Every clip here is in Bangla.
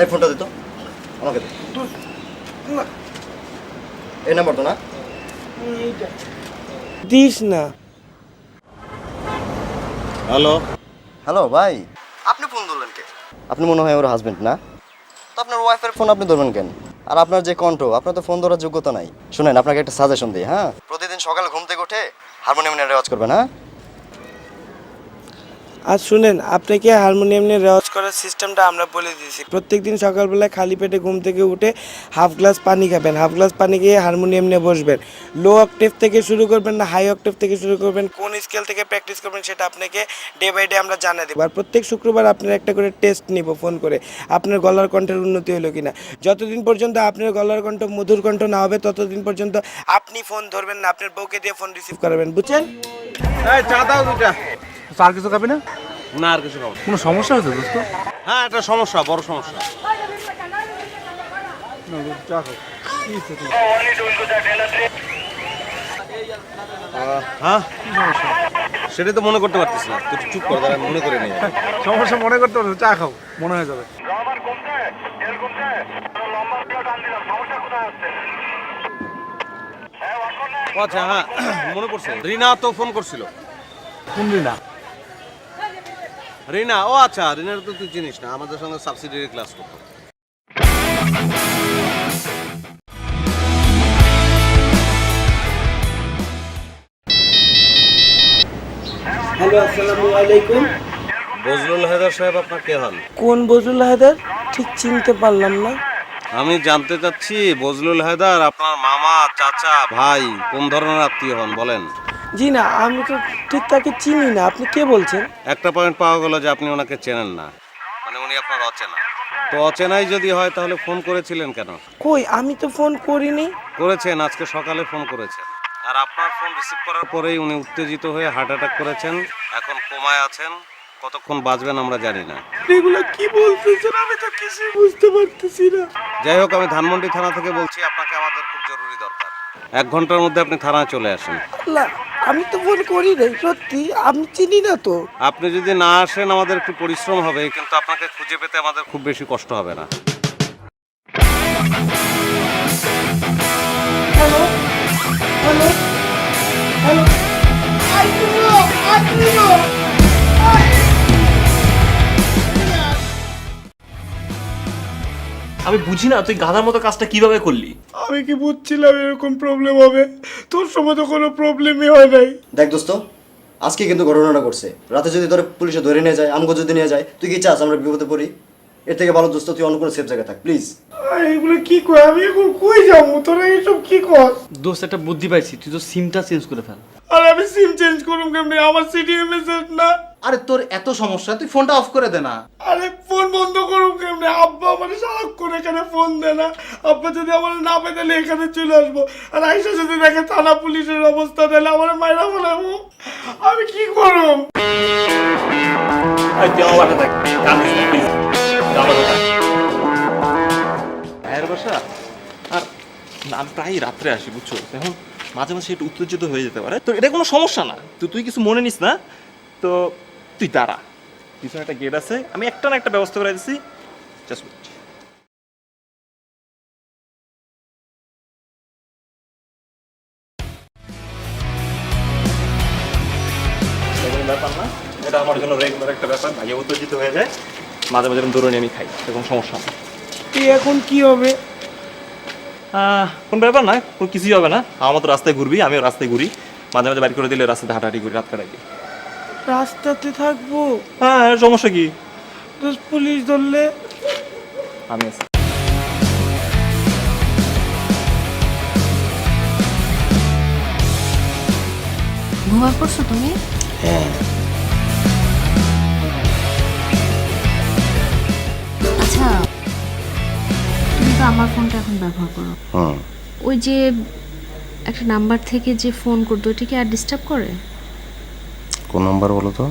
এই ফোনটা দে তো। আমাকে দে। এই নাম্বার তো না? দিস না। হ্যালো। হ্যালো ভাই। আপনি ফোন ধরলেন কে? আপনি মনে হয় ওর হাজবেন্ড না? তো আপনার ওয়াইফের ফোন আপনি ধরবেন কেন? আর আপনার যে কণ্ঠ আপনার তো ফোন ধরার যোগ্যতা নাই। শুনেন আপনাকে একটা সাজেশন দিই হ্যাঁ? প্রতিদিন সকালে ঘুম থেকে উঠে হারমোনিয়াম নিয়ে রেওয়াজ করবেন হ্যাঁ? আর শুনেন, আপনাকে হারমোনিয়াম নিয়ে রেওয়াজ করার সিস্টেমটা আমরা বলে দিয়েছি। প্রত্যেকদিন সকালবেলায় খালি পেটে ঘুম থেকে উঠে হাফ গ্লাস পানি খাবেন, হাফ গ্লাস পানি খেয়ে হারমোনিয়াম নিয়ে বসবেন। লো অক্টেভ থেকে শুরু করবেন না হাই অক্টেভ থেকে শুরু করবেন, কোন স্কেল থেকে প্র্যাকটিস করবেন সেটা আপনাকে ডে বাই ডে আমরা জানিয়ে দেবো। আর প্রত্যেক শুক্রবার আপনার একটা করে টেস্ট নিব ফোন করে, আপনার গলার কণ্ঠের উন্নতি হলো কিনা। যতদিন পর্যন্ত আপনার গলার কণ্ঠ মধুর কণ্ঠ না হবে, ততদিন পর্যন্ত আপনি ফোন ধরবেন না, আপনার বউকে দিয়ে ফোন রিসিভ করাবেন, বুঝছেন? চা দাও দুটা স্যার কিছু খাবি না? না আর কিছু খাব। কোনো সমস্যা হয়েছে দোস্ত? হ্যাঁ একটা সমস্যা বড় সমস্যা? হ্যাঁ? সেটাই তো মনে করতে পারতিস না। তুই চুপ কর দাঁড়া মনে করে নিয়ে সমস্যা মনে করতে পারছ চা খাও মনে হয়ে যাবে। আচ্ছা হ্যাঁ মনে পড়ছে। রিনা তো ফোন করছিল। কোন না রিনা ও আচ্ছা রিনার তো তুই চিনিস না আমাদের সঙ্গে সাবসিডিয়ারি ক্লাস করতো। হ্যালো আসসালামু আলাইকুম। বজরুল হায়দার সাহেব আপনার কে হন? কোন বজুল হায়দার? ঠিক চিনতে পারলাম না। আমি জানতে চাচ্ছি বজলুল হায়দার আপনার মামা চাচা ভাই কোন ধরনের আত্মীয় হন বলেন। জি না আমি তো ঠিক তাকে চিনি না। আপনি কে বলছেন? একটা পয়েন্ট পাওয়া গেল যে আপনি ওনাকে চেনেন না। মানে উনি আপনার অচেনা। তো অচেনাই যদি হয় তাহলে ফোন করেছিলেন কেন? কই আমি তো ফোন করিনি। করেছেন আজকে সকালে ফোন করেছেন। আর আপনার ফোন রিসিভ করার পরেই উনি উত্তেজিত হয়ে হার্ট অ্যাটাক করেছেন। এখন কোমায় আছেন। কতক্ষণ বাঁচবেন আমরা জানি না। এগুলো কি বলতেছেন? আমি তো কিছু বুঝতে পারতেছি না। যাই হোক আমি ধানমন্ডি থানা থেকে বলছি আপনাকে আমাদের খুব জরুরি দরকার। এক ঘণ্টার মধ্যে আপনি থানায় চলে আসেন। আল্লাহ। আমি তো ফোন করি নাই সত্যি আমি চিনি না তো। আপনি যদি না আসেন আমাদের একটু পরিশ্রম হবে কিন্তু আপনাকে খুঁজে পেতে আমাদের খুব বেশি কষ্ট হবে না। Hello hello hello. আমি বুঝি না তুই গাধার মতো কাজটা কীভাবে করলি? আমি কি বুঝছিলাম এরকম প্রবলেম হবে? তোর সময় তো কোনো প্রবলেমই হয় নাই। দেখ দোস্ত আজকে কিন্তু ঘটনাটা করছে রাতে যদি তোর পুলিশে ধরে নিয়ে যায় আমগো যদি নিয়ে যায় তুই কি চাস আমরা বিপদে পড়ি? এর থেকে ভালো দোস্ত তুই অন্য কোনো সেফ জায়গায় থাক প্লিজ এগুলো কি কয়? আমি এখন কই যাব? তোরা এইসব কি কর? দোস্ত একটা বুদ্ধি পাইছি তুই তো সিমটা চেঞ্জ করে ফেল। আর আমি সিম চেঞ্জ করুম কেমনি? আমার সিটি এমএস না। আরে তোর এত সমস্যা তুই ফোনটা অফ করে দে না। আরে ফোন বন্ধ করুম কেমনে? আব্বা আমার সারাক্ষণ এখানে ফোন দেয় না। আব্বা যদি আমার না পেয়ে তাহলে এখানে চলে আসব। আর আইসা যদি দেখে থানা পুলিশের অবস্থা তাহলে আমার মায়েরা বলাবো আমি কি ভাইয়ের বাসা? আর আমি প্রায় রাত্রে আসি বুঝছ? এখন মাঝে মাঝে একটু উত্তেজিত হয়ে যেতে পারে। তো এটা কোনো সমস্যা না। তো তুই কিছু মনে নিস না? তো তুই দাঁড়া। পিছনে একটা গেট আছে আমি একটা না একটা ব্যবস্থা করে দিচ্ছি জাস্ট ব্যাপার না। এটা আমার জন্য রেগুলার একটা ব্যাপার ভাইয়া উত্তেজিত হয়ে যায়। মাঝে মাঝে দৌড়ে আমি খাই এরকম সমস্যা তুই এখন কি হবে? আহ, কোন ব্যাপার না কোনো কিছুই হবে না। আমার মতো রাস্তায় ঘুরবি আমিও রাস্তায় ঘুরি। মাঝে মাঝে বাড়ি করে দিলে রাস্তাতে হাঁটাহাঁটি করি রাত কাটাই রাস্তাতে থাকব। হ্যাঁ সমস্যা কি? তো পুলিশ ধরলে? আমি আছি। ঘুমায় পড়ছো তুমি? হ্যাঁ। আচ্ছা তুমি তো আমার ফোনটা এখন ব্যবহার করো। ওই যে একটা নাম্বার থেকে যে ফোন করতো ওটা কি আর ডিস্টার্ব করে? কোন নাম্বার বলো তো?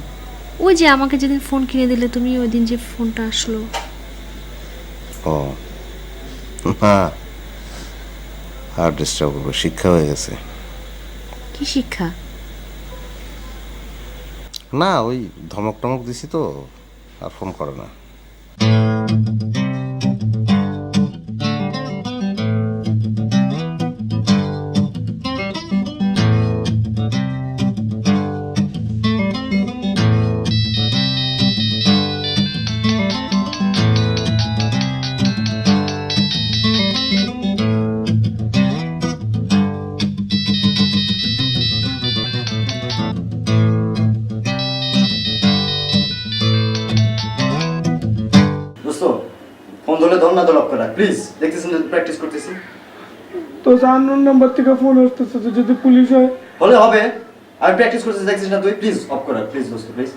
ওই যে আমাকে যেদিন ফোন কিনে দিলে তুমি ওই দিন যে ফোনটা আসলো। ও। না। আর ডিস্টার্ব করব শিক্ষা হয়ে গেছে। কি শিক্ষা? না ওই ধমক টমক দিছি তো আর ফোন করে না। ধরলে ধর না ধর অফ করা প্লিজ দেখতেছেন যদি প্র্যাকটিস করতেছি। তো আননোন নাম্বার থেকে ফোন আসতেছে তো যদি পুলিশ হয়? হলে হবে। আর প্র্যাকটিস করতেছি দেখছিস না তুই? প্লিজ অফ করা প্লিজ দোস্ত প্লিজ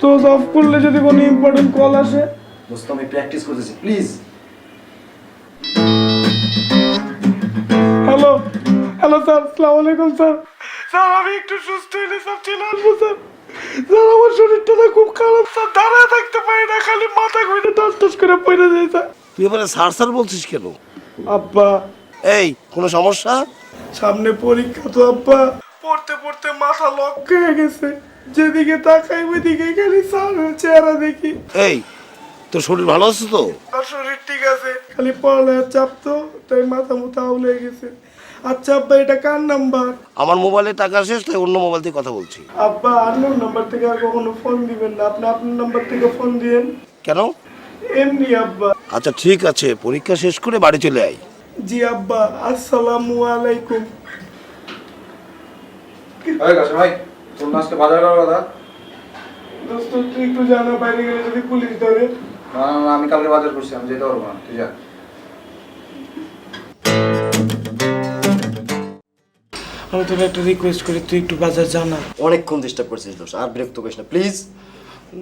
তো অফ করলে যদি কোনো ইম্পর্টেন্ট কল আসে? দোস্ত আমি প্র্যাকটিস করতেছি প্লিজ হ্যালো হ্যালো স্যার আসসালামু আলাইকুম স্যার স্যার আমি একটু সুস্থ হইলে স্যার চলে আসব স্যার স্যার আমার শরীরটা না খুব খারাপ। স্যার দাঁড়ায় থাকতে পারি না খালি মাথা ঘুরে টাস টাস করে পড়ে যায় স্যার। তুই এবারে সার সার বলছিস কেন? আব্বা। এই কোনো সমস্যা? সামনে পরীক্ষা তো আব্বা। পড়তে পড়তে মাথা লক হয়ে গেছে। যেদিকে তাকাই ওইদিকে খালি স্যার চেহারা দেখি। এই তোর শরীর ভালো আছে তো? আর শরীর ঠিক আছে খালি পড়ালেখার চাপ তো তাই মাথা মুথা আউলে গেছে। আচ্ছা আব্বা এটা কার নাম্বার? আমার মোবাইলে টাকা শেষ তাই অন্য মোবাইল থেকে কথা বলছি। আব্বা আন্নোর নাম্বার থেকে আর কখনো ফোন দিবেন না। আপনি আপনার নাম্বার থেকে ফোন দিয়েন। কেন? এমনি আব্বা। আচ্ছা ঠিক আছে পরীক্ষা শেষ করে বাড়ি চলে আয়। জি আব্বা আসসালামু আলাইকুম। ভাই তোর আজকে বাজার করার কথা? দোস্ত তুই একটু জানা বাইরে গেলে যদি পুলিশ ধরে। না, না, আমি কালকে বাজার করছি আমি যেতে পারব না তুই যা। আমি তোকে একটা রিকোয়েস্ট করি তুই একটু বাজার জানা অনেকক্ষণ ডিস্টার্ব করছিস দোস্ত আর বিরক্ত করিস না প্লিজ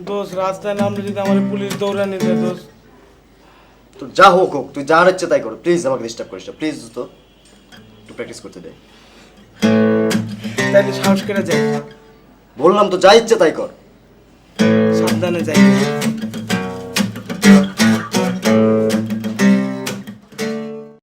দোস্ত রাস্তায় নামলে যদি আমার পুলিশ দৌড়ানি দেয় দোস্ত। তোর যা হোক হোক তুই যা ইচ্ছে তাই কর প্লিজ আমাকে ডিস্টার্ব করিস না প্লিজ তো একটু প্র্যাকটিস করতে দে। তাইলে সাহস করে যাই। বললাম তো যা ইচ্ছে তাই কর। সাবধানে যাই।